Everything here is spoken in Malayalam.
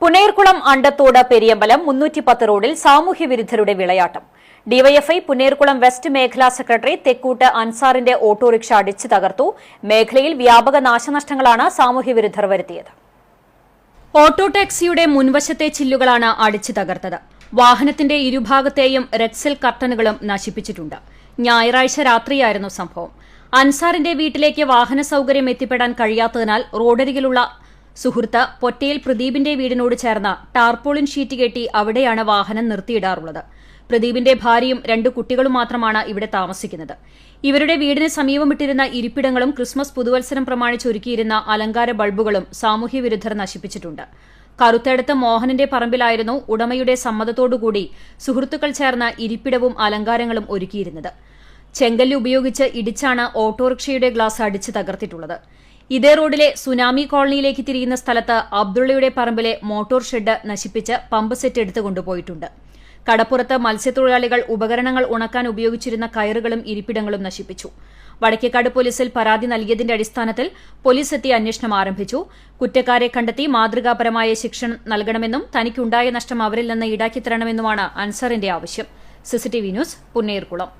പുന്നേർകുളം അണ്ടത്തോട് പെരിയമ്പലം മുന്നൂറ്റി പത്ത് റോഡിൽ സാമൂഹ്യ വിരുദ്ധരുടെ വിളയാട്ടം. ഡിവൈഎഫ്ഐ പുന്നേർകുളം വെസ്റ്റ് മേഖലാ സെക്രട്ടറി തെക്കൂട്ട് അൻസാറിന്റെ ഓട്ടോറിക്ഷ അടിച്ചു തകർത്തു. മേഖലയിൽ വ്യാപക നാശനഷ്ടങ്ങളാണ് സാമൂഹ്യ വിരുദ്ധർ വരുത്തിയത്. ഓട്ടോ ടാക്സിയുടെ മുൻവശത്തെ ചില്ലുകളാണ് അടിച്ചു തകർത്തത്. വാഹനത്തിന്റെ ഇരുഭാഗത്തെയും റെക്സൽ കർട്ടനുകളും നശിപ്പിച്ചിട്ടുണ്ട്. ഞായറാഴ്ച രാത്രിയായിരുന്നു സംഭവം. അൻസാറിന്റെ വീട്ടിലേക്ക് വാഹന സൌകര്യം എത്തിപ്പെടാൻ കഴിയാത്തതിനാൽ റോഡരികിലുള്ള സുഹൃത്ത് പൊറ്റയിൽ പ്രദീപിന്റെ വീടിനോട് ചേർന്ന ടാർപോളിൻ ഷീറ്റ് കെട്ടി അവിടെയാണ് വാഹനം നിർത്തിയിടാറുള്ളത്. പ്രദീപിന്റെ ഭാര്യയും രണ്ട് കുട്ടികളും മാത്രമാണ് ഇവിടെ താമസിക്കുന്നത്. ഇവരുടെ വീടിന് സമീപമിട്ടിരുന്ന ഇരിപ്പിടങ്ങളും ക്രിസ്മസ് പുതുവത്സരം പ്രമാണിച്ച് ഒരുക്കിയിരുന്ന അലങ്കാര ബൾബുകളും സാമൂഹ്യ വിരുദ്ധർ നശിപ്പിച്ചിട്ടുണ്ട്. കറുത്തടുത്ത് മോഹനന്റെ പറമ്പിലായിരുന്നു ഉടമയുടെ സമ്മതത്തോടുകൂടി സുഹൃത്തുക്കൾ ചേർന്ന ഇരിപ്പിടവും അലങ്കാരങ്ങളും ഒരുക്കിയിരുന്നത്. ചെങ്കല്ല് ഉപയോഗിച്ച് ഇടിച്ചാണ് ഓട്ടോറിക്ഷയുടെ ഗ്ലാസ് അടിച്ച് തകർത്തിട്ടുള്ളത്. ഇതേ റോഡിലെ സുനാമി കോളനിയിലേക്ക് തിരിയുന്ന സ്ഥലത്ത് അബ്ദുള്ളയുടെ പറമ്പിലെ മോട്ടോർ ഷെഡ് നശിപ്പിച്ച് പമ്പ് സെറ്റ് എടുത്തു കൊണ്ടുപോയിട്ടുണ്ട്. കടപ്പുറത്ത് മത്സ്യത്തൊഴിലാളികൾ ഉപകരണങ്ങൾ ഉണക്കാൻ ഉപയോഗിച്ചിരുന്ന കയറുകളും ഇരിപ്പിടങ്ങളും നശിപ്പിച്ചു. വടക്കേക്കാട് പോലീസിൽ പരാതി നൽകിയതിന്റെ അടിസ്ഥാനത്തിൽ പോലീസ് എത്തി അന്വേഷണം ആരംഭിച്ചു. കുറ്റക്കാരെ കണ്ടെത്തി മാതൃകാപരമായ ശിക്ഷ നൽകണമെന്നും തനിക്കുണ്ടായ നഷ്ടം അവരിൽ നിന്ന് ഈടാക്കിത്തരണമെന്നുമാണ് അൻസറിന്റെ ആവശ്യം. CCTV news Punnerkulam.